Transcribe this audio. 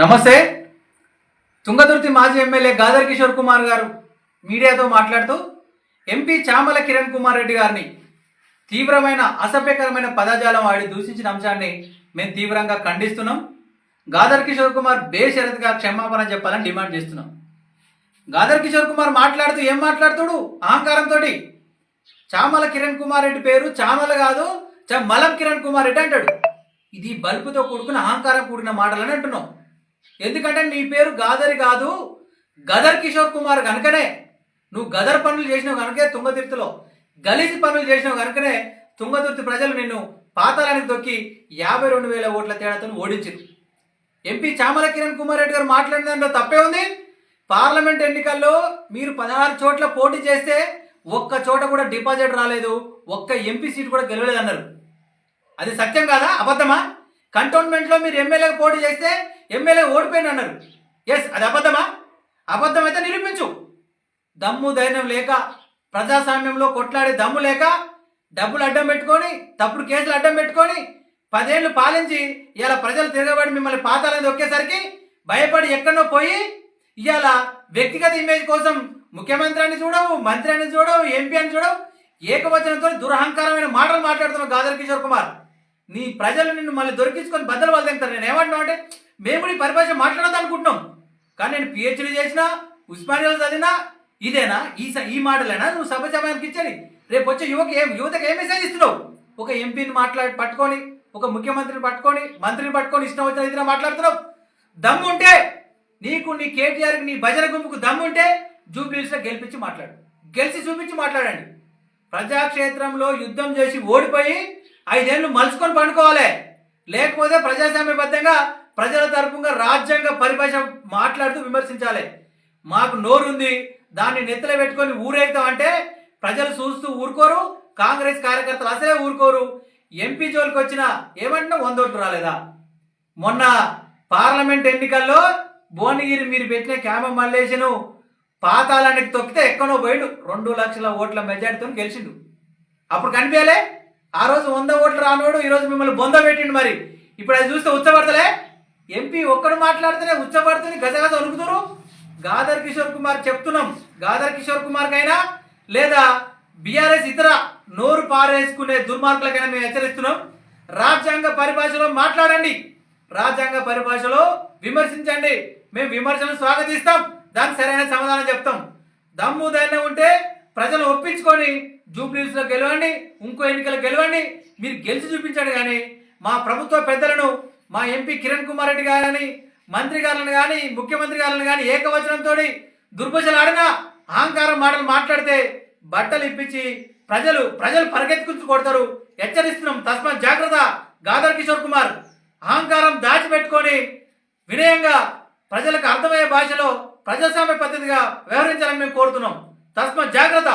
నమస్తే. తుంగతుర్తి మాజీ ఎమ్మెల్యే గాదర్ కిషోర్ కుమార్ గారు మీడియాతో మాట్లాడుతూ ఎంపీ చామల కిరణ్ కుమార్ రెడ్డి గారిని తీవ్రమైన అసభ్యకరమైన పదజాలం వాడి దూషించిన అంశాన్ని మేము తీవ్రంగా ఖండిస్తున్నాం. గాదర్ కిషోర్ కుమార్ బేషరత్గా క్షమాపణ చెప్పాలని డిమాండ్ చేస్తున్నాం. గాదర్ కిషోర్ కుమార్ మాట్లాడుతూ ఏం మాట్లాడుతాడు? అహంకారంతో చామల కిరణ్ కుమార్ రెడ్డి పేరు చామల కాదు చ- మలం కిరణ్ కుమార్ రెడ్డి అంటాడు. ఇది బల్పుతో కూడుకున్న అహంకారం కూడిన మాటలని అంటున్నాం. ఎందుకంటే నీ పేరు గాదరి కాదు గదర్ కిషోర్ కుమార్ కనుకనే. నువ్వు గదర్ పనులు చేసినావు కనుకే తుంగతిర్తిలో. గలీజ్ పనులు చేసినావు కనుకనే తుంగతుర్తి ప్రజలు నిన్ను పాతాలానికి తొక్కి యాభై రెండు వేల ఓట్ల తేడాతో ఓడించింది ఎంపీ చామల కిరణ్ కుమార్ రెడ్డి గారు మాట్లాడిన దాంట్లో తప్పే ఉంది. పార్లమెంట్ ఎన్నికల్లో మీరు పదహారు చోట్ల పోటీ చేస్తే ఒక్క చోట కూడా డిపాజిట్ రాలేదు ఒక్క ఎంపీ సీట్ కూడా గెలవలేదు అన్నారు అది సత్యం కాదా? అబద్ధమా? కంటోన్మెంట్లో మీరు ఎమ్మెల్యేగా పోటీ చేస్తే ఎమ్మెల్యే ఓడిపోయింది అన్నారు. ఎస్ అది అబద్ధమా? అబద్ధం అయితే నిరూపించు. దమ్ము ధైర్యం లేక ప్రజాస్వామ్యంలో కొట్లాడే దమ్ము లేక డబ్బులు అడ్డం పెట్టుకొని తప్పుడు కేసులు అడ్డం పెట్టుకొని పదేళ్ళు పాలించి ఇవాళ ప్రజలు తిరగబడి మిమ్మల్ని పాతాలని ఒకేసరికి భయపడి ఎక్కడో పోయి ఇవాళ వ్యక్తిగత ఇమేజ్ కోసం ముఖ్యమంత్రి అని చూడవు మంత్రి అని చూడవు ఎంపీ అని చూడవు ఏకవచనంతో దురహంకారమైన మాటలు మాట్లాడుతున్నావు గాదర్ కిషోర్ కుమార్. నీ ప్రజలు నిన్ను మళ్ళీ దొరికించుకొని బద్దలు వాళ్ళు తింటారు నేను ఏమంటున్నావు అంటే మేము కూడా పరిభాష మాట్లాడదు అనుకుంటున్నాం. కానీ నేను పిహెచ్డీ చేసినా ఉస్మానియాలో చదివినా ఇదేనా? ఈ స- ఈ మాటలేనా? నువ్వు సభ సమయానికి ఇచ్చేది. రేపు వచ్చే యువకి ఏం యువతకు ఏం మెసేజ్ ఇస్తున్నావు? ఒక ఎంపీని మాట్లాడి పట్టుకొని ఒక ముఖ్యమంత్రిని పట్టుకొని మంత్రిని పట్టుకొని ఇష్టం వచ్చిన ఇదిన మాట్లాడుతున్నావు. దమ్ము ఉంటే నీకు నీ కేటీఆర్కి నీ భజన గుంపుకు దమ్ము ఉంటే జూబ్లీస్లో గెలిపించి మాట్లాడు. గెలిచి చూపించి మాట్లాడండి. ప్రజాక్షేత్రంలో యుద్ధం చేసి ఓడిపోయి ఐదేళ్ళు మలుచుకొని పండుకోవాలి. లేకపోతే ప్రజాస్వామ్యబద్ధంగా ప్రజల తరపుగా రాజ్యాంగ పరిభాష మాట్లాడుతూ విమర్శించాలి. మాకు నోరుంది దాన్ని నెత్తిలో పెట్టుకొని ఊరేగుతాం అంటే ప్రజలు చూస్తూ ఊరుకోరు కాంగ్రెస్ కార్యకర్తలు అసలే ఊరుకోరు. ఎంపీ జోలికి వచ్చిన ఏమంటున్నా వందోట్లు రాలేదా? మొన్న పార్లమెంట్ ఎన్నికల్లో భువనగిరి మీరు పెట్టిన క్యామ మల్లేశను పాతాళానికి తొక్కితే ఎక్కడో పోయిండు. రెండు లక్షల ఓట్ల మెజార్టీతో గెలిచిండు. అప్పుడు కనిపించలే ఆ రోజు వంద ఓట్లు రానోడు ఈరోజు మిమ్మల్ని బొంద పెట్టిండు మరి. ఇప్పుడు అది చూస్తే ఉచ్చపడతలే ఎంపీ ఒక్కడు మాట్లాడితేనే ఉచ్చపడుతుంది గజగజ వణుకుతురు గాదర్ కిషోర్ కుమార్ చెప్తున్నాం. గాదర్ కిషోర్ కుమార్ కైనా లేదా బీఆర్ఎస్ ఇతర నోరు పారేసుకునే దుర్మార్గులకైనా మేము హెచ్చరిస్తున్నాం. రాజ్యాంగ పరిభాషలో మాట్లాడండి. రాజ్యాంగ పరిభాషలో విమర్శించండి. మేము విమర్శను స్వాగతిస్తాం. దానికి సరైన సమాధానం చెప్తాం. దమ్ము ధైర్యం ఉంటే ప్రజలు ఒప్పించుకొని జూబ్లీస్లో గెలవండి ఇంకో ఎన్నికలు గెలవండి. మీరు గెలిచి చూపించండి కానీ మా ప్రభుత్వ పెద్దలను మా ఎంపీ కిరణ్ కుమార్ రెడ్డి గారని మంత్రి గారిని కానీ ముఖ్యమంత్రి గారిని కానీ ఏకవచనంతో దుర్భషలాడిన అహంకారం మాటలు మాట్లాడితే బట్టలు ఇప్పించి ప్రజలు ప్రజలు పరిగెత్తుకుంటూ కొడతారు. హెచ్చరిస్తున్నాం. తస్మాత్ జాగ్రత్త. గాదర్ కిషోర్ కుమార్. అహంకారం దాచిపెట్టుకొని వినయంగా ప్రజలకు అర్థమయ్యే భాషలో ప్రజాస్వామ్య పద్ధతిగా వ్యవహరించాలని మేము కోరుతున్నాం. తస్మాత్ జాగ్రత్త.